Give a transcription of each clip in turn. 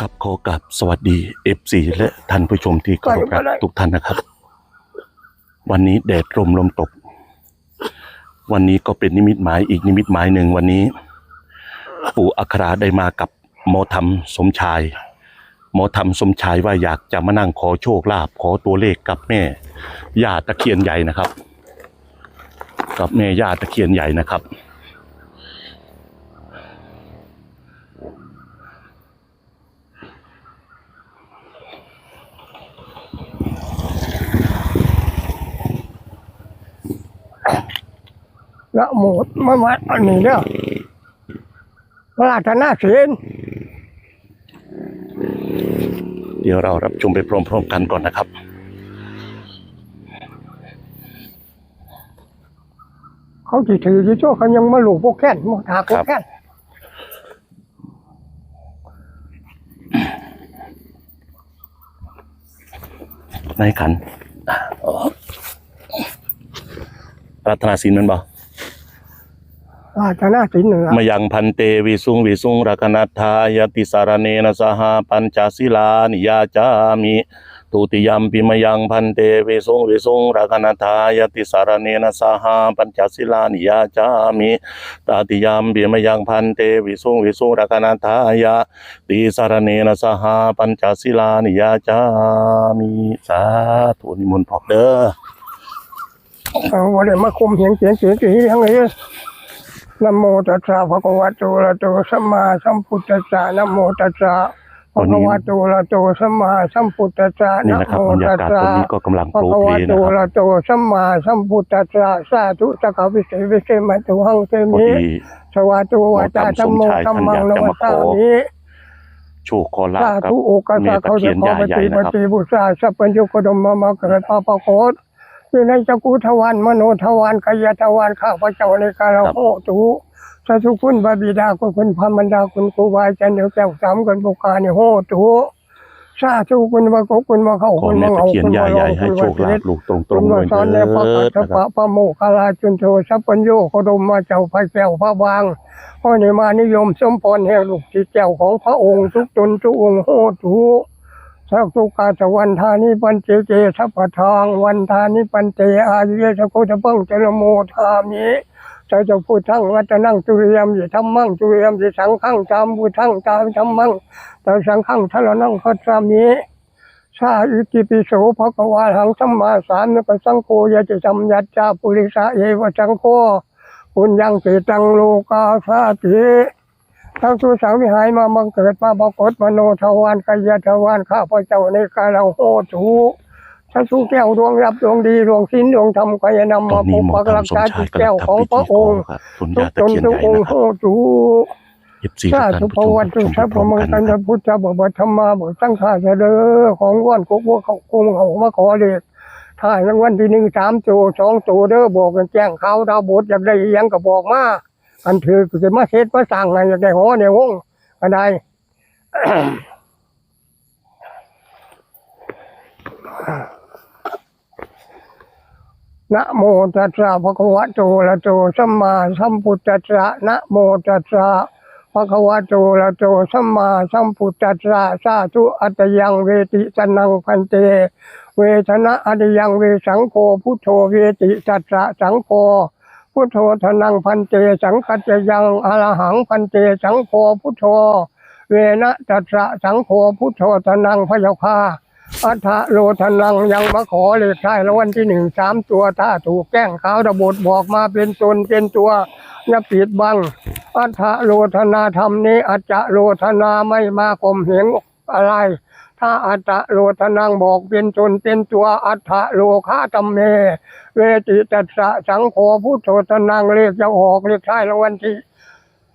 ครับขอกับสวัสดี FC และท่านผู้ชมที่เคารพรักทุกท่านนะครับ วันนี้แดดลมลมตก วันนี้ก็เป็นนิมิตหมายอีกนิมิตหมายหนึ่งวันนี้ ปู่อัคราได้มากับหมอธรรมสมชาย หมอธรรมสมชายว่าอยากจะมานั่งขอโชคลาภขอตัวเลขกับแม่ย่าตะเคียนใหญ่นะครับ กับแม่ย่าตะเคียนใหญ่นะครับ ละโมดมาวัดอันนี้เด้อพระราชนาศีลเดี๋ยวเรารับชมไปพร้อมๆกันก่อนนะครับเขาที่ถือที่ชั่วเขายังมาหลูกพวกแค้นมาถากพวกแค้นในขันอะอ๋อรัตนาสินมันบ่ ราชนาศีลเหนือมายังพันเตวิสุงวิสุงรักนัทธายติสารเนนะสหปัญจศิลานิยาจามิทุติยมปิมยังพันเตวิสุงวิสุงรักนัทธายติสารเนนะสหปัญจศิลานิยาจามิตติยมปิมยังพันเตวิสุงวิสุงรักนัทธายติสารเนนะสหปัญจศิลานิยาจามิสาธุนิมนต์พอกเด้อเอาวันนี้มาคุมเสียงเสียงเสียงเสียงยังไง นะโมตัสสะภะคะวะโตอะระหะโตสัมมาสัมพุทธัสสะนะโมตัสสะภะคะวะโตอะระหะโตสัมมาสัมพุทธัสสะนี่นะนะครับโมบรรตัยาสกาศสะตรงนี้ก็กำลังภะโปรคะเพวะลย์โตนะคอะรับระหะโตสัมมาสัมพุทธัสสะสาธุสักขะวิเศษวิเศษมัตุหังเตพอมิดี สวาตุวาจาธรรมโมธรรมังนวัตตามิ โชคขอลาสาบกับธุโอกาสาเขาจะขอปฏิปฏิบูชาสัพพัญญุกดมมามาเกิดปาปะโคต อยู่ในจักรุทวารมโนทวารกายทวารข้าพระเจ้าในกาลโหตุสาธุคุณบาบิดาคุณคุณพระมันดาคุณครูบาอาจารย์เดี๋ยวแก้วสามกันบุกาในโหตุสาธุคุณมาขคุณมาเข้าขอคุณแม่มาตะเอาเคียนคุณใหญ่มาลใหญ่องให้คุณโชมาคลาเทภลูกตรงตรคุงณเลมายสอนในพระเถิกัดตนะครับถะพระโมคคลาจุนโทสัพพัญโยโคดมมาเจ้าพระแก้วพระบางข้อนี้มานิยมสมพรแห่งลูกที่แก้วของพระองค์ทุกตนทุกองค์โหตุ สักุกาสวันทานิปันเจเจสัพพทางวันทานิปันเตอายุเยสโกจะเพิ่งเจรโมทามิจะจะพูดทั้งวัตนั่งจุเรียมยิธรรมังจุเรียมยิสังขังตามพูดทั้งตามธรรมังแต่สังขังทะลนั่งคัจามิชาอิติปิโสภควาหังสัมมาสามนึกสังโฆยะจะจำยัจจาปุริสะเยวสังโฆปุญญังเกตังโลกาสาติ ทั้งทุสังวิหายมาบังเกิดมาปรากฏมโนทวารกายทวารข้าพเจ้าในกาลังโหตุถ้าสุแก้วดวงรับดวงดีดวงสิ้นดวงธรรมกายนำมาปกหมอปักรักษาชาจิตแก้วของพระองค์ทุกตนทุกองค์โหรับตุเอฟซีชาท่านตุผู้ภวันตุชมสัพร้อมมังกันกันนะพุทธะบวชธรรมาบวชสังฆาเด้อของว่านกุกวัวเขาคงเขามาขอเด็กถ้ารางวัลที่หนึ่งสามตัวสองตัวเด้อบอกกันแจ้งเขาดาวบทอยากได้ยังก็บอกมา อันถือจะมาเฮ็ดมาสั่งไงอยากได้หอเนี่ยวงอันใดนะโมตัสสะภะคะวะโตอะระโตสัมมาสัมพุทธัสสะนะโมตัสสะภะคะวะโตอะระโตสัมมาสัมพุทธัสสะสาธุอัตยังเวติสนังพันเต เวทนะอัตยังเวสังโฆพุทโธเวติตัสสะสังโฆ พุทโธทนังพันเตสังคัจยังอรหังพันเตสังโฆพุทโธ เวนะตัสสะสังโฆพุทโธทนังพยาคาอัฏฐโลทนังยังมาขอเลขท้ายรางวัลที่หนึ่งสามตัวถ้าถูกแกล้งขาวระบดบอกมาเป็นตนเป็นตัวอย่าปิดบัง อัฏฐโลทนาธรรมนี้อัจจะโลทนาไม่มาข่มเหงอะไร ถ้าอัตตะโลทนังบอกเป็นตนเป็นตัวอัฏฐโลคาตัมเม เวติตัสสะสังโฆพุทโธทนังเลขจะออกเลขท้ายรางวัลที่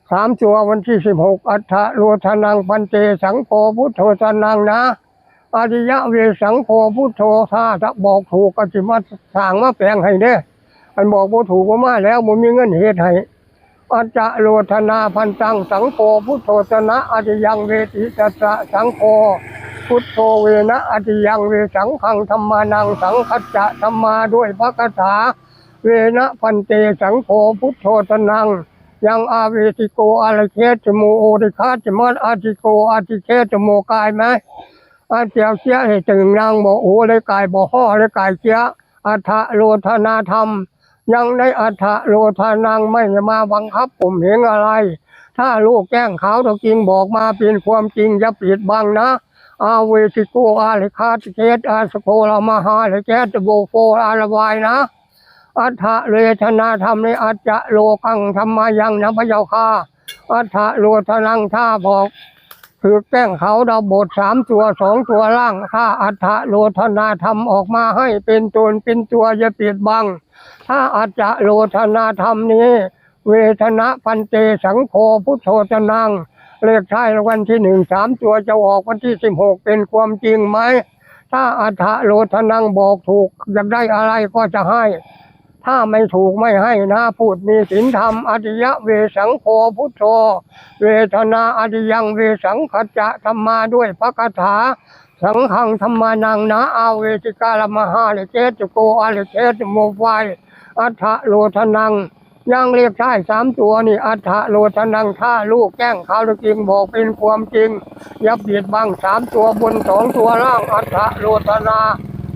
สามตัววันที่สิบหกอัฏฐโลทนังพันเตสังโฆพุทโธทนังนะอริยะเวสังโฆพุทโธถ้าจะบอกถูกก็จิมาสร้างมาแปลงให้เด้อันบอกบ่ถูกก็มาแล้วบ่มีเงินเฮ็ดให้อัจจะโลธนาพันตังสังโฆพุทโธชนะอริยังเวติตัสสะสังโฆ พุทโธเวนะอริยังเวสังขังธรรมานังสังคัจจะธรรมาด้วยพระคาถา เวนะพันเตสังโฆพุทโธตนัง ยังอาเวติโกอาลเคจโมโอริคาจมันอาติโกอาติเคจโมกายไหมอาเจียวเสียให้ตึงนางบ่โอเลยกายบ่ห่อเลยกายเสียอัฏฐโลธนาธรรม ยังในอัฏฐโลธานังไม่มาบังคับผมเห็นอะไร ถ้าลูกแกล้งเขาตัวจริงบอกมาเป็นความจริงอย่าปิดบังนะ อาเวสิโกอาลิคาติเกตอาสโคลามาหาลิเกตโบโฟอาลวายนะอัฏฐเรชนาธรรมในอัจจะโลกังธรรมายังนะพระเจ้าค่ะอัฏฐโลทนังท่าบอกคือแก้งเขาดาวบทสามตัวสองตัวล่างถ้าอัฏฐโลทนาธรรมออกมาให้เป็นตนเป็นตัวอย่าปิดบัง ถ้าอาจจะโลธนาธรรมนี้ เวทนะพันเตสังโฆพุทโธตนัง เลขท้ายรางวัลที่หนึ่งสามตัวจะออกวันที่สิบหกเป็นความจริงไหม ถ้าอัฐโลธนังบอกถูกอยากได้อะไรก็จะให้ ถ้าไม่ถูกไม่ให้นะพูดมีศีลธรรมอริยะเวสังโฆพุทโธเวทนาอริยังเวสังขจะธรรมาด้วยพระคาถาสังฆังธรรมานังนะอาเวติกาลมหาเลเจตุโกอาเลเจตุโมไฟอัฐโลธนัง ยังเรียกใช่สามตัวนี่อัฐโลธนังถ้าลูกแก้งเขาวจริงบอกเป็นความจริงย่าเบียดบังสามตัวบนสองตัวล่างอัฐโลธนา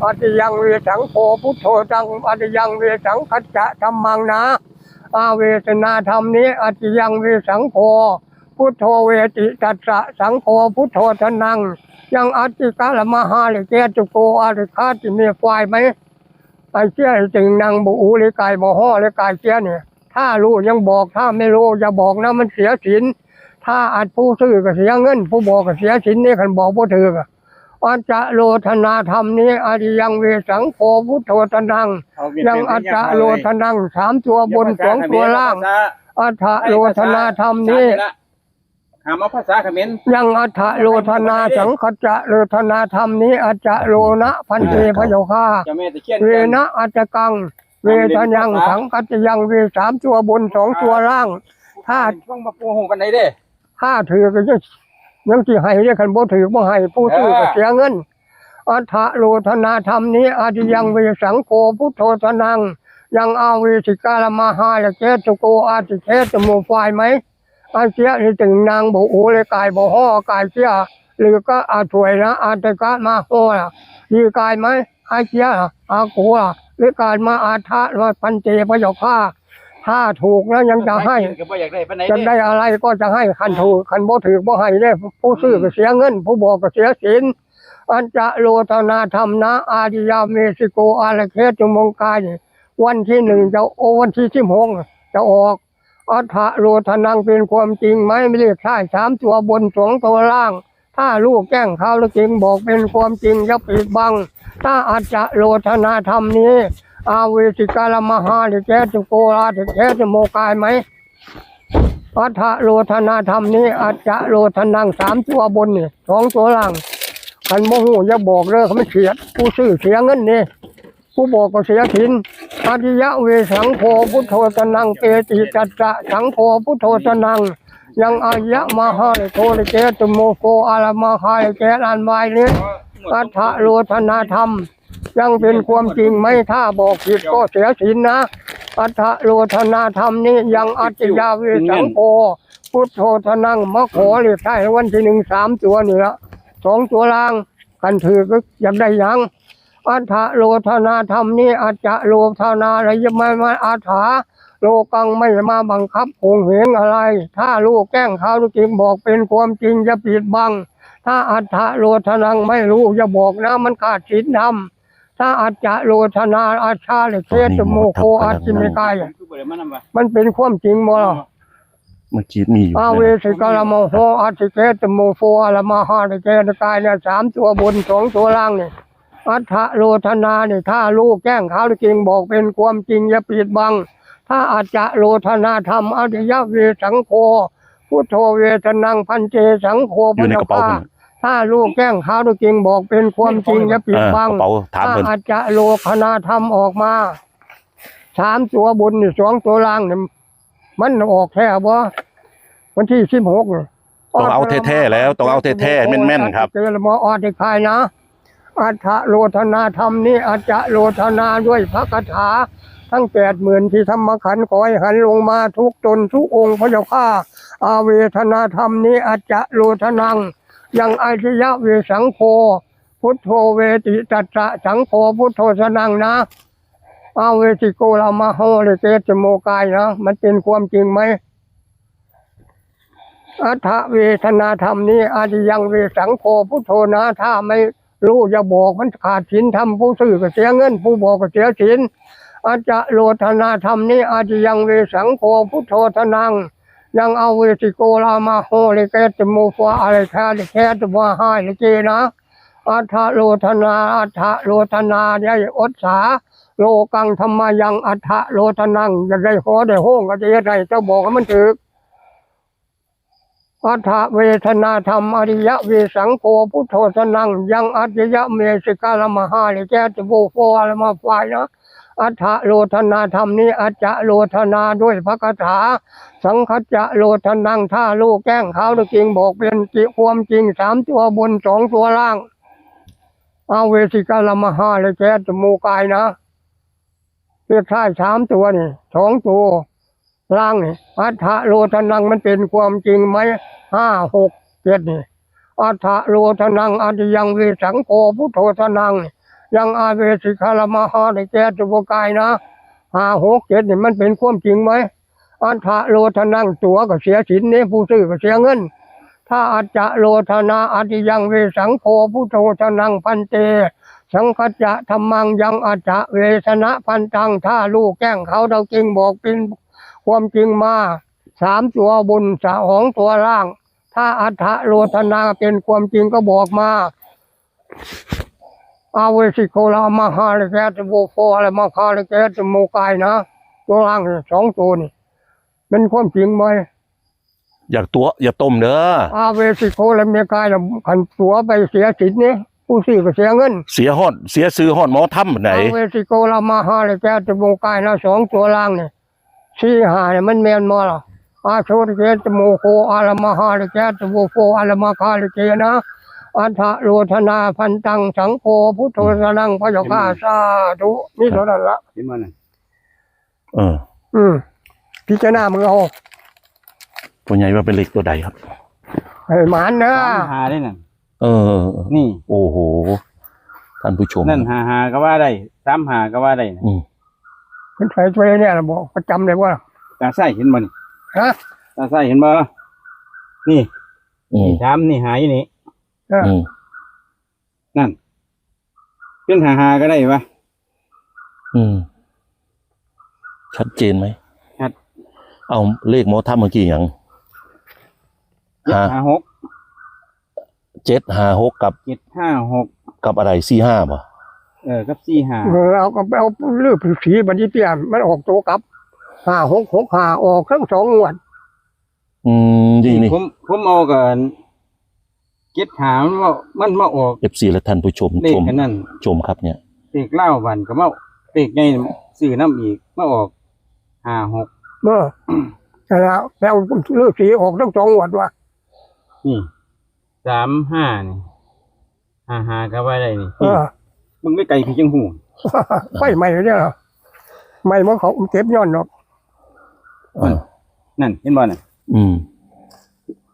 อัติยังเวสังโฆพุทโธจังอัติยังเวสังคัจจะธรรมังนะอาเวสนาธรรมนี้อัติยังเวสังโฆพุทโธเวติตัสสะสังโฆพุทโธทนัง ยังอัติกาลมหาเลเกตุโกอาริคาติมีไฟไหมไอเชี่ยจึงนางบูอูเลยกายบ่ห่อเลยกายเชี่ยเนี่ย ถ้ารู้ยังบอกถ้าไม่รู้อย่าบอกนะมันเสียศีลถ้าอาจผู้ซื้อก็เสียเงิน ผู้บอกก็เสียศีลนี่คันบอกผู้ถือก็อัจจะโลธนาธรรมนี้อาริยังเวสังโฆพุทโธตนัง ยังอัจจะโลธนังสามตัวบนสองตัวล่างอัฏฐโลธนาธรรมนี้หามเอาภาษาเขมรยังอัฏฐโลธนาสังขจะโลธนาธรรมนี้อัจจะโลนะพันเตพระเจ้าค่ะเจ้าแม่ตะเคียนเวนะอัจจกัง เวทยังสังคัจยังเวสามตัวบนสองตัวล่าง ถ้าช่วงมาปูหูกันไหนเด้ถ้าถือก็ยังยังที่ให้เรียกคันบ่ถือบ่ให้ผู้ซื้อก็เสียเงินอัฏฐโลธนาธรรมนี้อาดิยังเวสังโฆพุทโธทนัง ยังอาเวสิกาลมาหาละเกตุโกอาติเทตโมไฟไหมอาเสียนี่ถึงนางบ่โอเลยกายบ่ห่อกายเสียหรือก็อาถวยนะอาตกะมาโหล่ะดีกายไหมอาเสียอาโกล่ะ หรือกายมาอาทะว่าพันเจพระเจ้าข้าถ้าถูกแล้วยังจะให้ก็บ่อยากได้ปานไหนจะเด้ได้อะไรก็จะให้คันถูกคันบ่ถือบ่ให้ได้ผู้ซื้อก็เสียเงิน ผู้บอกก็เสียศีลอันจะโลธนาธรรมนะ อาดิยาเมสิโกอาลเคตุมงกายนี่วันที่หนึ่งจะโอวันที่สิบหกจะออกอัฏฐโลธนังเป็นความจริงไหมไม่เรียกใช่สามตัวบนสองตัวล่าง ถ้าลูกแกล้งเขาแล้วจริงบอกเป็นความจริงอย่าปิดบัง ถ้าอาจจะโลธนาธรรมนี้อาเวสิกาลมหาลิเกตุโกราติเกตุโมกายไหมอัฏฐโลธนาธรรมนี้อาจจะโลธนังสามตัวบนนี่สองตัวล่างคันโมโหอย่าบอกเลยเขาไม่เสียผู้ซื้อเสียเงินนี่ผู้บอกก็เสียถินอาทิยะเวสังโฆพุทโธตนังเปติจัตจะสังโฆพุทโธตนัง ยังอายะมหาลิโกลิเกตุโมโกอาลมหาลิเกอันวายนี้ อัฏฐโลธนาธรรม ยังเป็นความจริงไหมถ้าบอกผิดก็เสียศีลนะอัฏฐโลธนาธรรมนี้ยังอัจฉยาเวสังโฆพุทโธทนังมะขอเรียกได้รางวันที่หนึ่งสามตัวนี่ละสองตัวล่างกันถือก็อยากได้หยังอัฏฐโลธนาธรรมนี้อาจจะโลธนาอะไรยังไม่มาอาถาโลกังไม่มาบังคับคงเหงอะไร ถ้าลูกแกล้งเขาจริงบอกเป็นความจริงอย่าปิดบัง ถ้าอัฏฐโลธนังไม่รู้อย่าบอกนะ มันขาดศีลธรรมถ้าอาจจะโลธนาอาชาเลเทตโมโคอาจิเมกายคือบ่ได้มานำว่ามันเป็นความจริงบ่ล่ะเมื่อกี้มีอยู่อาเวสิกาลโมโหอาติเกตโมโฟอาลมหาเลเกตกายเนี่ยสามตัวบนสองตัวล่างนี่อัฏฐโลธนาเนี่ยถ้าลูกแกล้งเขาจริงบอกเป็นความจริงอย่าปิดบัง ถ้าอาจจะโลธนาธรรมอริยเวสังโฆพุทโธเวทนังพันเจสังโฆอยู่ในกระเป๋าพผม ถ้าลูกแกล้งเขาจริงบอกเป็นความจริงอย่าปิเอดอบังกระเป๋าถามถ้าเพิ่น อาจจะโลคนาธรรมออกมาสามตัวบนนี่สองตัวล่างเนี่ยมันออกแค่บ่วันที่สิบหกต้องเอาแท้ๆแล้วต้องเอาแท้ๆแม่นๆครับ เจอละมออดิคายนะอัฏฐโลธนาธรรมนี้อาจจะโลธนาด้วยพระคาถา ทั้งแปดหมื่นที่ธรรมขันธ์ขอให้หันลงมาทุกตนทุกองค์พระเจ้าข้าอาเวทนาธรรมนี้อาจจะโลทนัง ยังอาชยะเวสังโฆพุทโธเวติตัสสะสังโฆพุทโธสนังนะอาเวติโกลามาโหเรเกจโมกายนะมันเป็นความจริงไหมอัฏฐเวทนาธรรมนี้อาจยังเวสังโฆพุทโธนะถ้าไม่รู้อย่าบอกมันขาดศีลทำผู้สื่อก็เสียเงิน ผู้บอกก็เสียศีลอาจจะโลธนาธรรมนี้อาจยังเวสังโฆพุทโธทนัง ยังเอาเวสิโกลามาโฮเลเกตโมฟาอะไรแค่เลแค่ตัวให้เลเกนะอัฏฐโลธนาอัฏฐโลธนายายอดสาโลกังธรรมายังอัฏฐโลธนังจะได้หอได้ห้องก็จะได้เจ้าบอกให้มันถึกอัฏฐเวทนาธรรมอริยะเวสังโฆพุทโธสนังยังอัจยะเมสิกาลมหาเลแกตโมฟาอะไรมาฝ่ายนะ อัฏฐโลธนาธรรมนี้อัจจะโลธนาด้วยพระคาถา สังคจะโลทนังท่าลูกแกล้งเขาจริงบอกเป็นจิความจริงสามตัวบนสองตัวล่าง เอาเวสิกาลมหาเลยแกจมูกายนะเรียกท่ายสามตัวนี่สองตัวล่างนี่อัฏฐโลทนังมันเป็นความจริงไหมห้าหกเจ็ดนี่อัฏฐโลทนังอัจยังเวสังโฆพุทโธทนัง ยังอาเวสิกาลมาหาเลยแกจมูกายนะหาหกเจ็ดนี่มันเป็นความจริงไหมอัฏฐโลทนังตัวก็เสียสินเนี่ยผู้ซื้อก็เสียเงิน ถ้าอัจจะโลทนาอติยังเวสังโฆพุทโธนังพันเต สังคจะธรรมังยังอัจจะเวสนะพันตังถ้าลูกแกล้งเขาเราจริงบอกเป็นความจริงมาสามตัวบนสองตัวล่าง ถ้าอัฏฐโลทนาเป็นความจริงก็บอกมา อาเวสิโกลามาฮาเลแกตโวโฟอะไรมาคาเลแกตโมกายนะตัวล่างนี่สองตัวนี่เป็นความจริงไหมอยากตัว อย่าต้มเด้ออาเวสิโกและเมียกายน่ะขันตัวไปเสียสิทธิ์นี่ผู้ซื้อก็เสียเงิน เสียฮอดเสียซื้อฮอดหมอถ้ำไหนอาเวสิโกละมาหาเลยแกจมูกกายนะสองตัวล่างนี่สี่หาเนี่ยมันแมนมาล่ะอาโชติเกจมูกโคอาลมาหาเลยแกจมูกโคอาลมาคาเลยเกนะ อัฏฐโลธนาพันตังสังโฆพุทโธสนังพระเจ้าข้าสาธุนี่เท่านั้นละเห็นบ่นั่นเออ อืมพิจารณามือเอาตัวใหญ่ว่าเป็นเหล็กตัวใดครับให้หมานนะสามหาได้นั่นเออ นี่ โอ้โห ท่านผู้ชม นั่นหาหาก็ว่าได้สามหาก็ว่าได้นะอืมเป็นไฟตัวเนี่ยนะบอกประจำเลยว่าตาไส้เห็นบ่นี่ฮะตาไส้เห็นบ่นี่อืมสามนี่หาอยู่นี่ เอออืมนั่นเป็นหาหาก็ได้ปะอืม ชัดเจนไหมชัดเอาเลขหมอถ้ำเมื่อกี้อย่างเจ็ดหาหาหกเจ็ดห้าหกกับเจ็ดห้าหกกับอะไรสี่ห้าป่ะเออกับสี่หาเออเอาก็ไปเอาเลือดผิวสีบันทีเตี้ยมันออกตัวกลับห้าหกหกห้าออกทั้งสองงวดอืมนี่นี่ผมผมเอากันเจ็ดหามันว่ามันมาออกเอฟซีและท่านผู้ชมเลขชมกันนั่นชมครับเนี่ย เลขเล่าวันก็มาเลขไงสื่อน้ำอีกมาออกห้าหกเมื่อแล้วแล้วเลือดสีออกทั้งสองงวดว่ะนี่สามห้านี่ห้าหาก็ว่าได้นี่เออ มึงไม่ไกลพี่จังหูไฟไหม้เนี่ยเหรอไหม้เพราะเขาเก็บย้อนหรอกอ่านั่นเห็นบ่น่ะอืม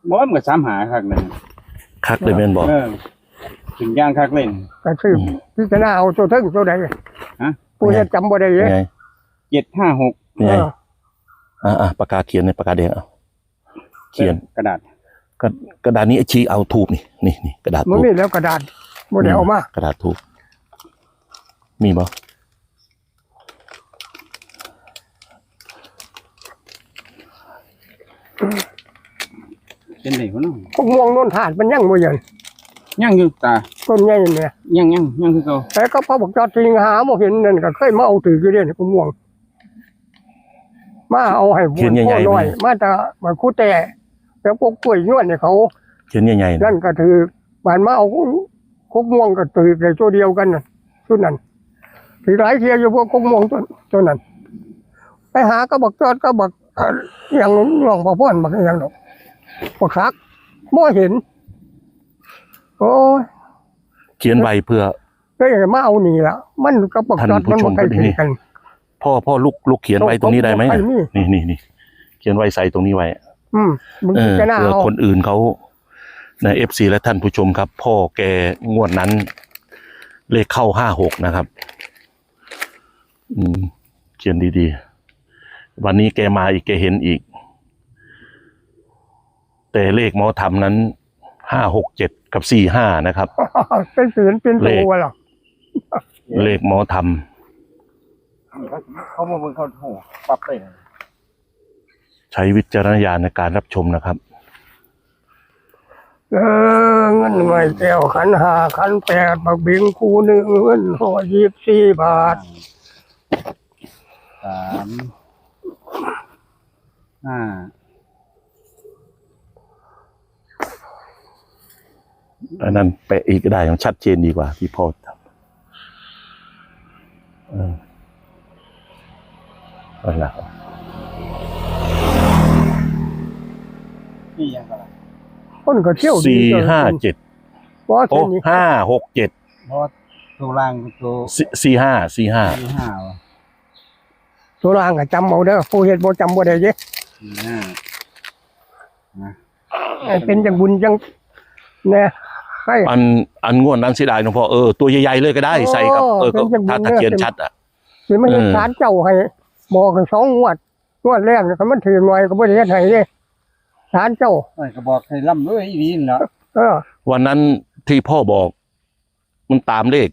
บอสกับสามหาคักนั่น คักเลยแม่นบอกเออถึงย่างคักเล่น ก็คือพิจารณาเอาตัวเทึ่งตัวใดฮะผู้เฮ็ดจำบ่ได้เลยยังไงเจ็ดห้าหกยังไงเอออ่าอ่าปากกาเขียนในปากกาแดงเอาเขียนกระดาษกระกระดาษนี้ชี้เอาทูบนี่นี่นี่กระดาษมันทูบมีแล้วกระดาษบ่ได้เอามากระดาษทูบมีบ่ เป็นไหนวะเนาะพวกม่วงโน่นถาดมันยังบ่ยันย่างอยู่ตาต้นใหญ่เนี่ยย่างย่างย่างคือเก่าแต่ก็พอบอกจอดสิงหาบ่เห็นนั่นก็เคยมาเอาถืออยู่เด้พวกม่วง มาเอาให้บุญพ่อน้อย มาแต่มาคู่แต่แล้วพวกกล้วยย้วนเนี่ยเขาเขียนใหญ่ๆนะนั่นก็ถือบ้านมาเอาคุกม่วงก็ถือในตัวเดียวกันน่ะชุดนั้นถือหลายเทียอยู่พวกคุกม่วงตัวตัวนั้น ไปหาก็บอกจอดก็บอกเอ่ออย่างหลวงพ่อพ่อนบอกอย่างดอก บอกซักบ่เห็น โอ้ยเขียนไว้เพื่อ ก็อย่างมาเอานี่ละมันก็บอกจอดมันบ่ใกล้เคียงกันพพ่อพ่อลูกลูกเขียนไว้ตรงนี้ได้ไหมอ้นี่นี่นี่นี่เขียนไว้ใส่ตรงนี้ไว้ อืมมึงเออจะน่าเผื่อเอาคนอื่นเขาในเอฟซีและท่านผู้ชมครับ พ่อแกงวดนั้น เลขเข้าห้าหกนะครับ อืม เขียนดีๆ วันนี้แกมาอีกแกเห็นอีก แต่เลขหมอทำนั้นห้าหกเจ็ดกับสี่ห้านะครับ เป็นศีลเป็นเลขตัวเหรอเลขหมอทเขามาเบิ่งเขาโหปรับเลยนะำใช้วิจารณญาณในการรับชมนะครับ เออเงินไม่แก้วขันหาขันแปดบักบิงคูหนึ่งเงินห่อยี่สิบสี่บาทสามห้า อันนั้นแปะอีกก็ได้มันชัดเจนดีกว่า ที่พ่อทำเออเอาละนี่ยังกันละคนก็เที่ยวดีสี่ห้าเจ็ดว่าโอ้นนี้ห้าหกเจ็ดเพราะว่าตัวล่างตัวสี่สี่ห้าสี่ห้าที่ห้าตัวรางก็จำเอาเด้อผู้เฮ็ดบ่จำบ่ได้เด้สี่ห้านะเป็นจังบุญจังเนี่ย ให้อันอันงวดนั้นเสียดายหลวงพ่อเออตัวใหญ่ๆเลยก็ได้โอ้ใส่กับเออก็เป็นจังบุญถ้าถ้าเนี่ยเขียนชัดอะสิมาเฮ็ดเออศาลเจ้าให้บอกกันสองงวดงวดแรกเนี่ยก็มันถือหน่อยก็บ่ได้เฮ็ดให้เด้ศาลเจ้าเอ้ยก็บอกให้ร่ำด้วยอีดีนเนาะเออ วันนั้นที่พ่อบอก มันตามเลข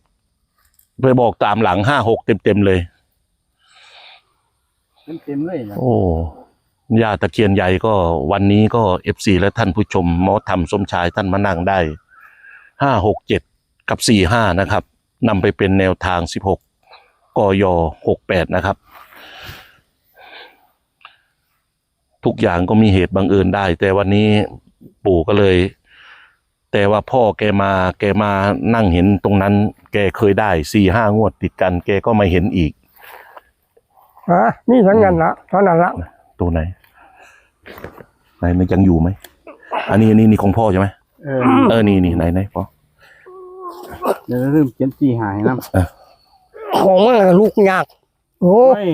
ไปบอกตามหลังห้าหกเต็มๆเลยเต็มเต็มๆเลยนะโอ้ย่าตะเคียนใหญ่ก็วันนี้ก็เอฟซีและท่านผู้ชมหมอธรรมสมชายท่านมานั่งได้ ห้าหกเจ็ดกับสี่ห้านะครับนำไปเป็นแนวทางสิบหกกยหกแปดนะครับ ทุกอย่างก็มีเหตุบังเอิญได้ แต่วันนี้ปู่ก็เลย แต่ว่าพ่อแกมาแกมานั่งเห็นตรงนั้น แกเคยได้สี่ห้างวดติดกัน แกก็มาเห็นอีกฮะนี่ทั้งนั้นละเท่านั้นละตัวไหนไหนมันยังอยู่ไหมอันนี้อันนี้นี่ของพ่อใช่ไหม เออเออนี่นี่ไหนไหนพ่อเดี๋ยวเริ่มเขียนสี่หายนะของมันก็ลูกยากโอ้โอ้ย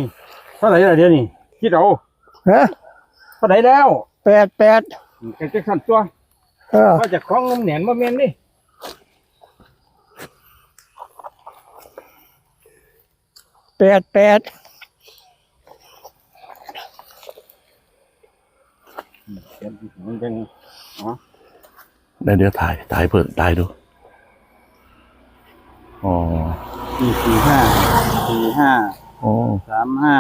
เท่าไหร่ละเดี๋ยวนี้คิดเอาฮะเท่าไหร่แล้วแปดแปดแกจะขันตัวเออว่าจะคล้องน้ำแหนนมาเมนดิแปดแปดเขียนมันเป็นอ๋อ เดี๋ยวเดี๋ยวถ่าย ถ่ายเพิ่มถ่ายดู อ๋อสี่สี่ห้าสี่ห้าอ๋อสามห้า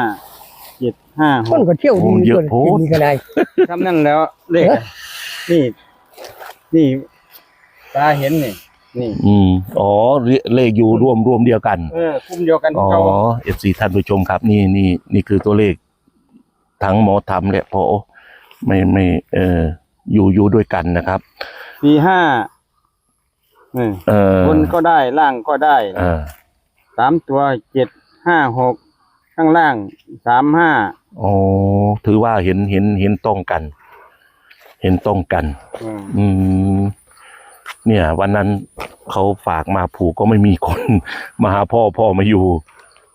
เจ็ดห้าหมันกก็เที่ยวดีโอ้เยอะกินโพดกินก็ได้ทำนั่นแล้วเลขอะนี่ นี่ตาเห็นนี่นี่อืมอ๋อเลขอยู่รวมรวมเดียวกัน เออคุ้มเดียวกันอ๋อเขาเอฟซีท่านผู้ชมครับ นี่นี่นี่คือตัวเลข ทั้งหมอธรรมและพอไม่ไม่ เอออยู่อยู่ด้วยกันนะครับ สี่ห้านี่เออบนก็ได้ล่างก็ได้เออสามตัวเจ็ดห้าหกข้างล่างสามห้าอ๋อถือว่าเห็นเห็นเห็นตรงกัน เห็นตรงกัน อืมอืมเนี่ย วันนั้นเขาฝากมาผูกก็ไม่มีคน มาหาพ่อพ่อมาอยู่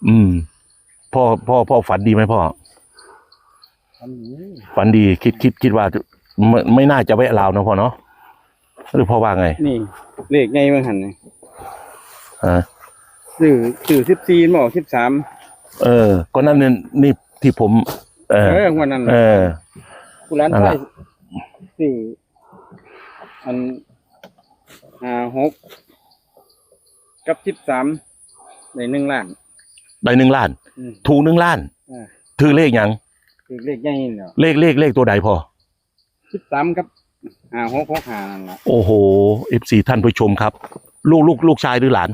อืม พ่อพ่อพ่อฝันดีไหมพ่ออันนี้ฝันดีคิดคิดคิดว่าไม่ไม่น่าจะแวะลาวนะพ่อเนาะ หรือพ่อว่าไง นี่ เลขไงบ้างหันนี่ฮะสื่อสื่อสิบสี่บอกสิบสามเออ ก็นั่นเนี่ยนี่ที่ผม เออเออวันนั้นเออผู้ร้านนั่นไทแหละยสื่ออันห้าหกกับสิบสามในหนึ่งล้านได้หนึ่งล้าน อืมถูกหนึ่งล้าน อ่าถือเลขหยังคือเลขใหญ่เนาะเลขเลขเลขตัวใดพอสิบสามกับ ห้าหกหกห้านั่นละโอ้โหเอฟซีท่านผู้ชมครับ ลูกลูกลูกชายหรือหลาน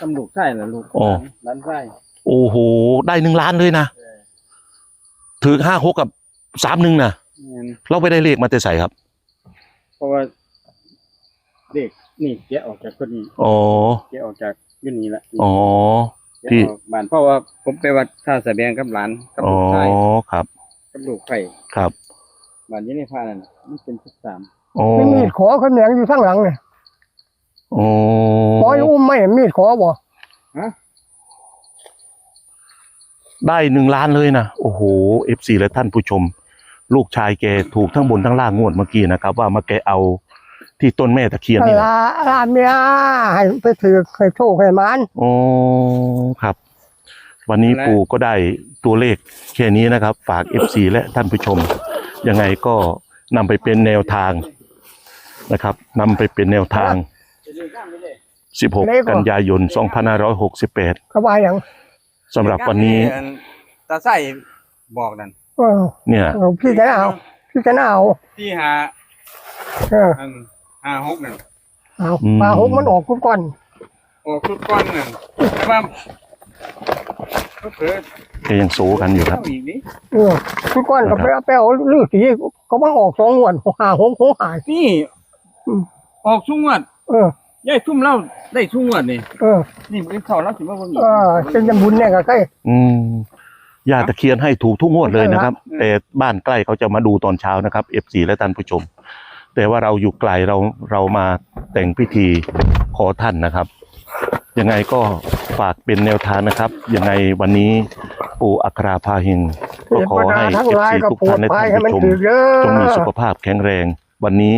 ตำลูกใช่ละลูกอ๋อร้านใช่โอ้โห ได้หนึ่งล้านเลยนะถือห้าหกกับสามหนึ่งนะงั้นเราไปได้เลขมาแต่ใส่ครับเพราะว่าเด็กนี่แกะออกจากคนนี้อ๋อแกะออกจากยุ่นนี้ละอ๋อ แกะที่ออกบ้านเพราะว่าผมไปวัดท่าสะแบงกับหลานกับอ๋อลูกชายครับ กับลูกไข่ครับ บ้านอยี่ในพานั่นน่ะมันเป็นสิบสามอ๋อไม่มีดขอเขาแหนงอยู่ข้างหลังเนี่ยอ๋อขออยู่อุ้มไม่เห็นมีดขอบ่ฮะได้หนึ่งล้านเลยนะโอ้โหเอฟซีและท่านผู้ชม ลูกชายแกถูกทั้งบนทั้งล่างงวดเมื่อกี้นะครับ ว่ามาแกเอาที่ต้นแม่ตะเคียนนี่แหละลาลาเมียให้ไปถือเคยโชคให้มันโอ้ครับ วันนี้ปู่ก็ได้ตัวเลขแค่นี้นะครับ ฝาก FC และท่านผู้ชม ยังไงก็นำไปเป็นแนวทางนะครับนำไปเป็นแนวทาง 16 กันยายน 2568ก็ว่าอย่างสำหรับวันนี้ตาใส่บอกนั่นเออเนี่ยเอาพี่จะเอาพี่จะเอาที่หาเอออันหาหกนั่นเอาปลาหกมันออกกุก่อนออกทุกก้อนนั่นแต่ว่า ก็เพิ่แกยังโซกันอยู่ครับอีกนี่เออกุก่อนก็ไปเอาไปเอาลือสีก็มาออกสองงวดหาหกหกหายนี่อืมออกชุ่งวัดเออยายทุ่มเล่าได้ชุ่งวัดนี่เออนี่มันเข้าแล้วสิว่าบ่มีเออเป็นจำบุญเนี่ยก็ใกล้อืมย่าตะเคียนให้ถูกทุกงวดเลยนะครับอืมแต่บ้านใกล้เขาจะมาดูตอนเช้านะครับ FC และท่านผู้ชม แต่ว่าเราอยู่ไกลเราเรามาแต่งพิธีขอท่านนะครับ ยังไงก็ฝากเป็นแนวทางนะครับ ยังไงวันนี้ปู่อัคราพาหิงก็ขอให้ทั้งเอฟหลายซีก็ทุกปวท่าดนและไปท่านให้มันผู้ชมถือเด้อจงมีสุขภาพแข็งแรง วันนี้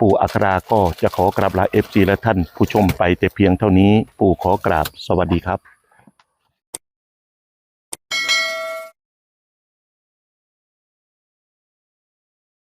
ปู่อัคราก็จะขอกราบลาเอฟซีและท่านผู้ชมไปแต่เพียงเท่านี้ ปู่ขอกราบสวัสดีครับ